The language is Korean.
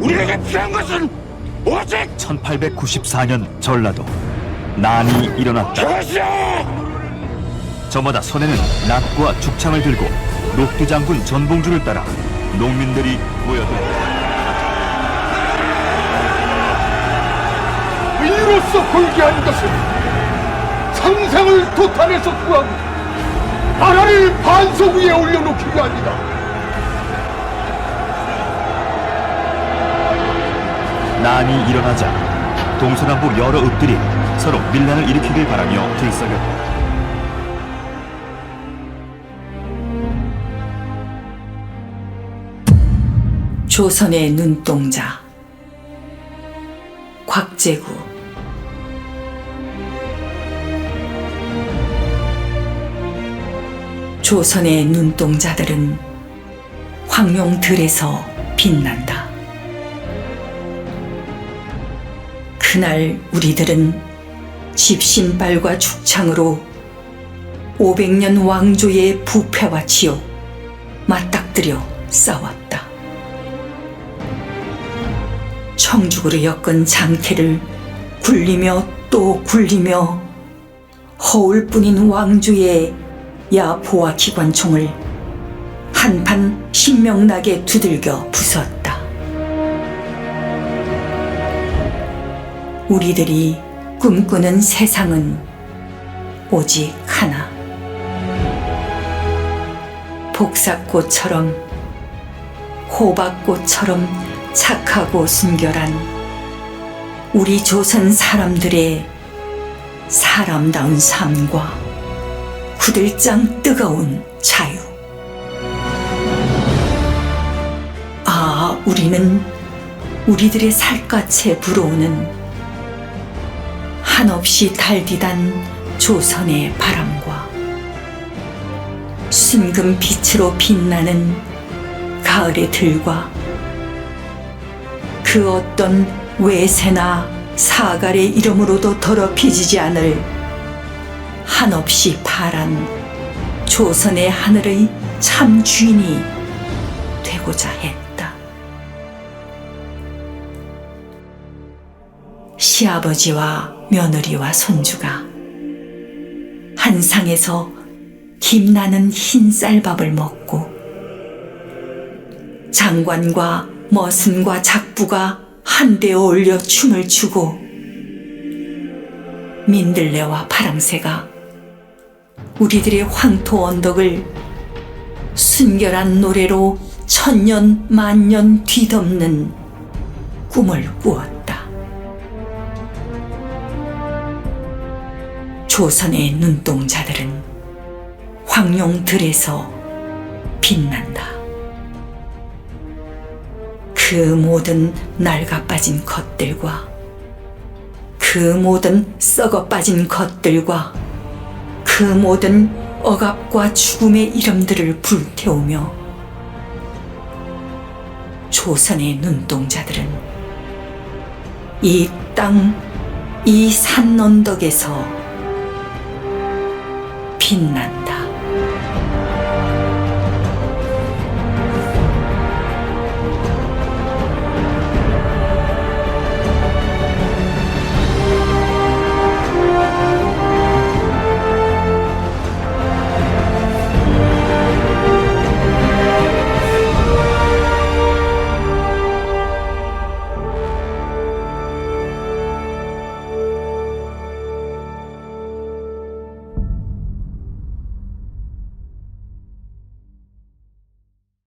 우리에게 필요한 것은 오직 1894년 전라도 난이 일어났다. 그것이야! 저마다 손에는 낫과 죽창을 들고 녹두 장군 전봉주를 따라 농민들이 모여들었다. 이로써 불기한 것은 상상을 도탄에서 구하고 나라를 반석 위에 올려놓기가 아니다. 난이 일어나자 동서남북 여러 읍들이 서로 밀란을 일으키길 바라며 들썩였다. 조선의 눈동자 곽재구 조선의 눈동자들은 황룡들에서 빛난다. 그날 우리들은 집신발과 죽창으로 500년 왕조의 부패와 지옥 맞닥뜨려 싸웠다. 청죽으로 엮은 장태를 굴리며 또 굴리며 허울뿐인 왕조의 야포와 기관총을 한판 신명나게 두들겨 부쉈다. 우리들이 꿈꾸는 세상은 오직 하나. 복사꽃처럼 호박꽃처럼 착하고 순결한 우리 조선 사람들의 사람다운 삶과 구들장 뜨거운 자유. 아, 우리는 우리들의 살갗에 불어오는 한없이 달디단 조선의 바람과 순금 빛으로 빛나는 가을의 들과 그 어떤 외세나 사갈의 이름으로도 더럽혀지지 않을 한없이 파란 조선의 하늘의 참 주인이 되고자 했다. 시아버지와 며느리와 손주가 한 상에서 김나는 흰 쌀밥을 먹고 장관과 머슴과 작부가 한데 어울려 춤을 추고 민들레와 파랑새가 우리들의 황토 언덕을 순결한 노래로 천년 만년 뒤덮는 꿈을 꾸었다. 조선의 눈동자들은 황룡들에서 빛난다. 그 모든 낡아 빠진 것들과 그 모든 썩어 빠진 것들과 그 모든 억압과 죽음의 이름들을 불태우며 조선의 눈동자들은 이 땅, 이 산 언덕에서 빛난다.